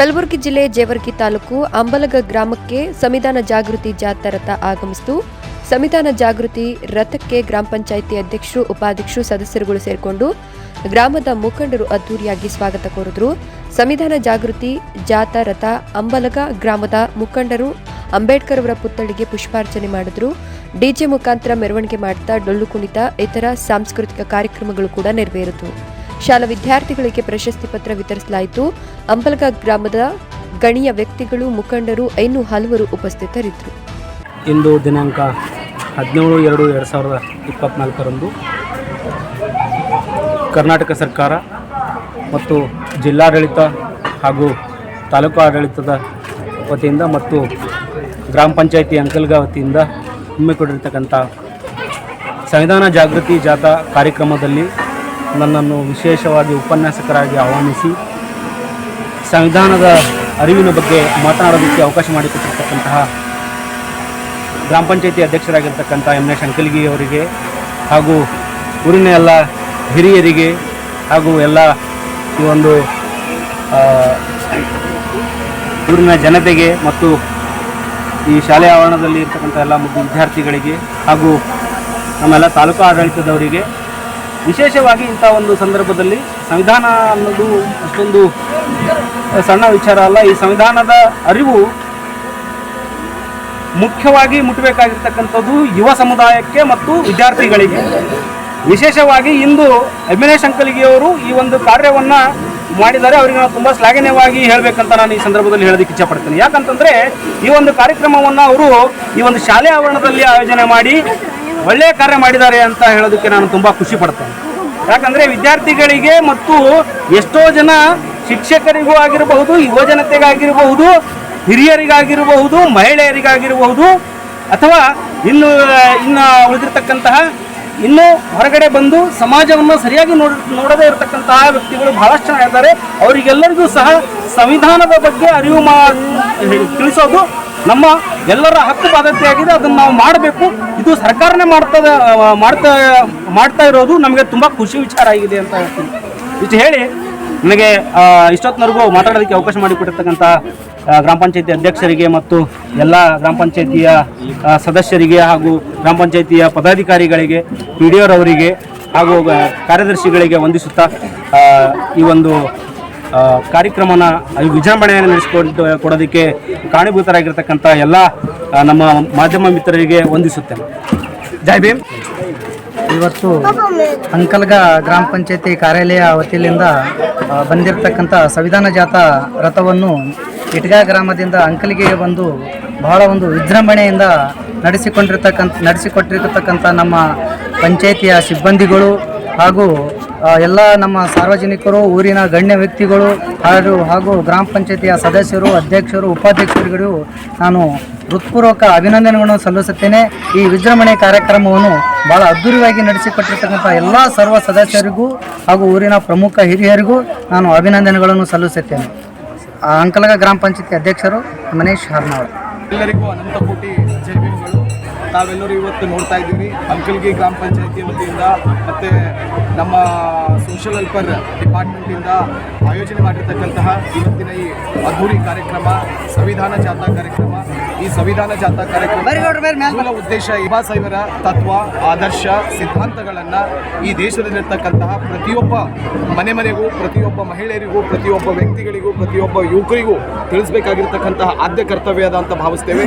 ಕಲಬುರಗಿ ಜಿಲ್ಲೆ ಜೇವರ್ಗಿ ತಾಲೂಕು ಅಂಬಲಗ ಗ್ರಾಮಕ್ಕೆ ಸಂವಿಧಾನ ಜಾಗೃತಿ ಜಾಥಾ ರಥ ಆಗಮಿಸಿತು. ಸಂವಿಧಾನ ಜಾಗೃತಿ ರಥಕ್ಕೆ ಗ್ರಾಮ ಪಂಚಾಯಿತಿ ಅಧ್ಯಕ್ಷರು, ಉಪಾಧ್ಯಕ್ಷರು, ಸದಸ್ಯರುಗಳು ಸೇರಿಕೊಂಡು ಗ್ರಾಮದ ಮುಖಂಡರು ಅದ್ದೂರಿಯಾಗಿ ಸ್ವಾಗತ ಕೋರಿದ್ರು. ಸಂವಿಧಾನ ಜಾಗೃತಿ ಜಾಥಾ ರಥ ಅಂಬಲಗ ಗ್ರಾಮದ ಮುಖಂಡರು ಅಂಬೇಡ್ಕರ್ ಅವರ ಪುತ್ಥಳಿಗೆ ಪುಷ್ಪಾರ್ಚನೆ ಮಾಡಿದ್ರು. ಡಿಜೆ ಮುಖಾಂತರ ಮೆರವಣಿಗೆ ಮಾಡುತ್ತಾ ಡೊಳ್ಳು ಕುಣಿತ, ಇತರ ಸಾಂಸ್ಕೃತಿಕ ಕಾರ್ಯಕ್ರಮಗಳು ಕೂಡ ನೆರವೇರಿತು. ಶಾಲಾ ವಿದ್ಯಾರ್ಥಿಗಳಿಗೆ ಪ್ರಶಸ್ತಿ ಪತ್ರ ವಿತರಿಸಲಾಯಿತು. ಅಂಬಲಗ ಗ್ರಾಮದ ಗಣಿಯ ವ್ಯಕ್ತಿಗಳು, ಮುಖಂಡರು, ಇನ್ನೂ ಹಲವರು ಉಪಸ್ಥಿತರಿದ್ದರು. ಇಂದು ದಿನಾಂಕ ಹದಿನೇಳು ಎರಡು ಎರಡು ಸಾವಿರದ ಇಪ್ಪತ್ತ್ನಾಲ್ಕರಂದು ಕರ್ನಾಟಕ ಸರ್ಕಾರ ಮತ್ತು ಜಿಲ್ಲಾಡಳಿತ ಹಾಗೂ ತಾಲೂಕು ಆಡಳಿತದ ವತಿಯಿಂದ ಮತ್ತು ಗ್ರಾಮ ಪಂಚಾಯಿತಿ ಅಂಕಲ್ಗ ವತಿಯಿಂದ ಹಮ್ಮಿಕೊಂಡಿರ್ತಕ್ಕಂಥ ಸಂವಿಧಾನ ಜಾಗೃತಿ ಜಾಥಾ ಕಾರ್ಯಕ್ರಮದಲ್ಲಿ ನನ್ನನ್ನು ವಿಶೇಷವಾಗಿ ಉಪನ್ಯಾಸಕರಾಗಿ ಆಹ್ವಾನಿಸಿ ಸಂವಿಧಾನದ ಅರಿವಿನ ಬಗ್ಗೆ ಮಾತನಾಡೋದಕ್ಕೆ ಅವಕಾಶ ಮಾಡಿಕೊಟ್ಟಿರ್ತಕ್ಕಂತಹ ಗ್ರಾಮ ಪಂಚಾಯತಿ ಅಧ್ಯಕ್ಷರಾಗಿರ್ತಕ್ಕಂಥ ಎಂ ಎ ಶಂಕಲ್ಗಿ ಅವರಿಗೆ ಹಾಗೂ ಊರಿನ ಎಲ್ಲ ಹಿರಿಯರಿಗೆ ಹಾಗೂ ಎಲ್ಲ ಈ ಒಂದು ಊರಿನ ಜನತೆಗೆ ಮತ್ತು ಈ ಶಾಲೆ ಆವರಣದಲ್ಲಿ ಇರ್ತಕ್ಕಂಥ ಎಲ್ಲ ವಿದ್ಯಾರ್ಥಿಗಳಿಗೆ ಹಾಗೂ ನಮ್ಮೆಲ್ಲ ತಾಲೂಕು ಆಡಳಿತದವರಿಗೆ ವಿಶೇಷವಾಗಿ ಇಂಥ ಒಂದು ಸಂದರ್ಭದಲ್ಲಿ ಸಂವಿಧಾನ ಅನ್ನೋದು ಅಷ್ಟೊಂದು ಸಣ್ಣ ವಿಚಾರ ಅಲ್ಲ. ಈ ಸಂವಿಧಾನದ ಅರಿವು ಮುಖ್ಯವಾಗಿ ಮುಟ್ಟಬೇಕಾಗಿರ್ತಕ್ಕಂಥದ್ದು ಯುವ ಸಮುದಾಯಕ್ಕೆ ಮತ್ತು ವಿದ್ಯಾರ್ಥಿಗಳಿಗೆ. ವಿಶೇಷವಾಗಿ ಇಂದು ಅಭಿನಯ ಅಂಕಲಿಗೆಯವರು ಈ ಒಂದು ಕಾರ್ಯವನ್ನು ಮಾಡಿದರೆ ಅವರಿಗೆ ನಾವು ತುಂಬ ಶ್ಲಾಘನೀಯವಾಗಿ ಹೇಳಬೇಕಂತ ನಾನು ಈ ಸಂದರ್ಭದಲ್ಲಿ ಹೇಳೋದಕ್ಕೆ ಇಚ್ಛಪಡ್ತೀನಿ. ಯಾಕಂತಂದರೆ ಈ ಒಂದು ಕಾರ್ಯಕ್ರಮವನ್ನು ಅವರು ಈ ಒಂದು ಶಾಲೆ ಆವರಣದಲ್ಲಿ ಆಯೋಜನೆ ಮಾಡಿ ಒಳ್ಳೆಯ ಕಾರ್ಯ ಮಾಡಿದ್ದಾರೆ ಅಂತ ಹೇಳೋದಕ್ಕೆ ನಾನು ತುಂಬ ಖುಷಿ ಪಡ್ತೇನೆ. ಯಾಕಂದ್ರೆ ವಿದ್ಯಾರ್ಥಿಗಳಿಗೆ ಮತ್ತು ಎಷ್ಟೋ ಜನ ಶಿಕ್ಷಕರಿಗೂ ಆಗಿರಬಹುದು, ಯುವ ಜನತೆಗಾಗಿರಬಹುದು, ಹಿರಿಯರಿಗಾಗಿರಬಹುದು, ಮಹಿಳೆಯರಿಗಾಗಿರಬಹುದು, ಅಥವಾ ಇನ್ನು ಇನ್ನು ಉಳಿದಿರ್ತಕ್ಕಂತಹ, ಇನ್ನು ಹೊರಗಡೆ ಬಂದು ಸಮಾಜವನ್ನು ಸರಿಯಾಗಿ ನೋಡ, ನೋಡದೇ ಇರತಕ್ಕಂತಹ ವ್ಯಕ್ತಿಗಳು ಬಹಳಷ್ಟು ಜನ ಇದ್ದಾರೆ. ಅವರಿಗೆಲ್ಲರಿಗೂ ಸಹ ಸಂವಿಧಾನದ ಬಗ್ಗೆ ಅರಿವು ಮಾ, ತಿಳಿಸೋದು ನಮ್ಮ ಎಲ್ಲರ ಹಕ್ಕು ಬಾಧ್ಯತೆಯಾಗಿದೆ, ಅದನ್ನು ನಾವು ಮಾಡಬೇಕು. ಇದು ಸರ್ಕಾರನೇ ಮಾಡ್ತದ ಮಾಡ್ತಾ ಮಾಡ್ತಾ ಇರೋದು ನಮಗೆ ತುಂಬ ಖುಷಿ ವಿಚಾರ ಆಗಿದೆ ಅಂತ ಹೇಳ್ತೀನಿ. ಇಷ್ಟು ಹೇಳಿ ನನಗೆ ಇಷ್ಟೊತ್ತಿನವರೆಗೂ ಮಾತಾಡೋದಕ್ಕೆ ಅವಕಾಶ ಮಾಡಿಕೊಟ್ಟಿರ್ತಕ್ಕಂಥ ಗ್ರಾಮ ಪಂಚಾಯತಿ ಅಧ್ಯಕ್ಷರಿಗೆ ಮತ್ತು ಎಲ್ಲ ಗ್ರಾಮ ಪಂಚಾಯತಿಯ ಸದಸ್ಯರಿಗೆ ಹಾಗೂ ಗ್ರಾಮ ಪಂಚಾಯತಿಯ ಪದಾಧಿಕಾರಿಗಳಿಗೆ ಪಿ ಡಿ ಅವರವರಿಗೆ ಹಾಗೂ ಕಾರ್ಯದರ್ಶಿಗಳಿಗೆ ವಂದಿಸುತ್ತಾ ಈ ಒಂದು ಕಾರ್ಯಕ್ರಮನ ವಿಜೃಂಭಣೆಯನ್ನು ನಡೆಸಿಕೊಂಡು ಕೊಡೋದಕ್ಕೆ ಕಾರಣೀಭೂತರಾಗಿರ್ತಕ್ಕಂಥ ಎಲ್ಲ ನಮ್ಮ ಮಾಧ್ಯಮ ಮಿತ್ರರಿಗೆ ವಂದಿಸುತ್ತೇನೆ. ಜೈ ಭೀಮ್. ಇವತ್ತು ಅಂಕಲ್ಗ ಗ್ರಾಮ ಪಂಚಾಯತಿ ಕಾರ್ಯಾಲಯ ವತಿಯಿಂದ ಬಂದಿರತಕ್ಕಂಥ ಸಂವಿಧಾನ ಜಾತ ರಥವನ್ನು ಇಟ್ಗಾ ಗ್ರಾಮದಿಂದ ಅಂಕಲ್ಗೆ ಬಂದು ಬಹಳ ಒಂದು ವಿಜೃಂಭಣೆಯಿಂದ ನಡೆಸಿಕೊಂಡಿರ್ತಕ್ಕಂಥ, ನಡೆಸಿಕೊಟ್ಟಿರ್ತಕ್ಕಂಥ ನಮ್ಮ ಪಂಚಾಯತಿಯ ಸಿಬ್ಬಂದಿಗಳು ಹಾಗೂ ಎಲ್ಲ ನಮ್ಮ ಸಾರ್ವಜನಿಕರು, ಊರಿನ ಗಣ್ಯ ವ್ಯಕ್ತಿಗಳು ಹಾಗೂ ಹಾಗೂ ಗ್ರಾಮ ಪಂಚಾಯತಿಯ ಸದಸ್ಯರು, ಅಧ್ಯಕ್ಷರು, ಉಪಾಧ್ಯಕ್ಷರುಗಳು, ನಾನು ಹೃತ್ಪೂರ್ವಕ ಅಭಿನಂದನೆಗಳನ್ನು ಸಲ್ಲಿಸುತ್ತೇನೆ. ಈ ವಿಜೃಂಭಣೆ ಕಾರ್ಯಕ್ರಮವನ್ನು ಬಹಳ ಅದ್ದೂರಿಯಾಗಿ ನಡೆಸಿಕೊಟ್ಟಿರ್ತಕ್ಕಂಥ ಎಲ್ಲ ಸರ್ವ ಸದಸ್ಯರಿಗೂ ಹಾಗೂ ಊರಿನ ಪ್ರಮುಖ ಹಿರಿಯರಿಗೂ ನಾನು ಅಭಿನಂದನೆಗಳನ್ನು ಸಲ್ಲಿಸುತ್ತೇನೆ. ಅಂಕಲಗ ಗ್ರಾಮ ಪಂಚಾಯತಿ ಅಧ್ಯಕ್ಷರು ಮನೇಶ್ ಹರ್ನಾಳ್ ಎಲ್ಲರಿಗೂ ಅನಂತ ಕೋಟಿ ಜೈ ಭೀಮ್ಗಳು. ತಾವೆಲ್ಲರೂ ಇವತ್ತು ನೋಡ್ತಾ ಇದ್ದೀವಿ. ಅಂಕಲ್ಗಿ ಗ್ರಾಮ ಪಂಚಾಯತಿ ವತಿಯಿಂದ ಮತ್ತು ನಮ್ಮ ಸೋಷಲ್ ವೆಲ್ಫೇರ್ ಡಿಪಾರ್ಟ್ಮೆಂಟಿಂದ ಆಯೋಜನೆ ಮಾಡಿರ್ತಕ್ಕಂತಹ ಇವತ್ತಿನ ಈ ಅದ್ಧೂರಿ ಕಾರ್ಯಕ್ರಮ ಸಂವಿಧಾನ ಜಾಥಾ ಕಾರ್ಯಕ್ರಮ. ಈ ಸಂವಿಧಾನ ಜಾಥಾ ಕಾರ್ಯಕ್ರಮ ಮೂಲ ಉದ್ದೇಶ ಇಬಾ ಸಾಹೇಬರ ತತ್ವ ಆದರ್ಶ ಸಿದ್ಧಾಂತಗಳನ್ನು ಈ ದೇಶದಲ್ಲಿರ್ತಕ್ಕಂತಹ ಪ್ರತಿಯೊಬ್ಬ ಮನೆ ಮನೆಗೂ ಪ್ರತಿಯೊಬ್ಬ ಮಹಿಳೆಯರಿಗೂ ಪ್ರತಿಯೊಬ್ಬ ವ್ಯಕ್ತಿಗಳಿಗೂ ಪ್ರತಿಯೊಬ್ಬ ಯುವಕರಿಗೂ ತಿಳಿಸಬೇಕಾಗಿರ್ತಕ್ಕಂತಹ ಆದ್ಯ ಕರ್ತವ್ಯ ಅದ ಅಂತ ಭಾವಿಸ್ತೇವೆ.